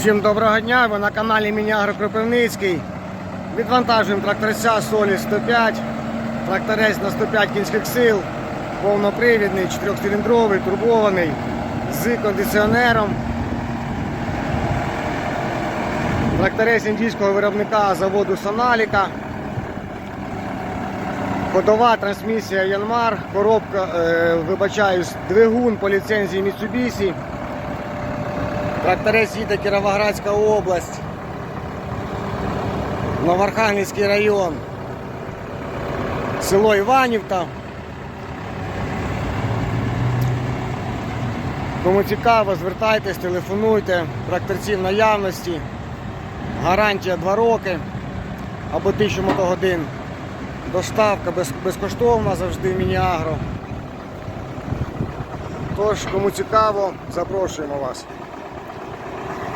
Всім доброго дня, ви на каналі Мінягро Кропивницький. Відвантажуємо тракторця Солі 105, тракторець на 105 кінських сил, повнопривідний, 4-циліндровий, турбований, з кондиціонером. Тракторець індійського виробника заводу Соналіка. Ходова трансмісія Янмар, коробка, е, вибачаюсь, двигун по ліцензії Mitsubishi. Тракторець їде Кіровоградська область, Новоархангельський район, село Іванівка. Кому цікаво, звертайтесь, телефонуйте, тракторці в наявності, гарантія 2 роки або 1000 мотогодин. Доставка безкоштовна завжди в Мініагро. Тож, кому цікаво, запрошуємо вас.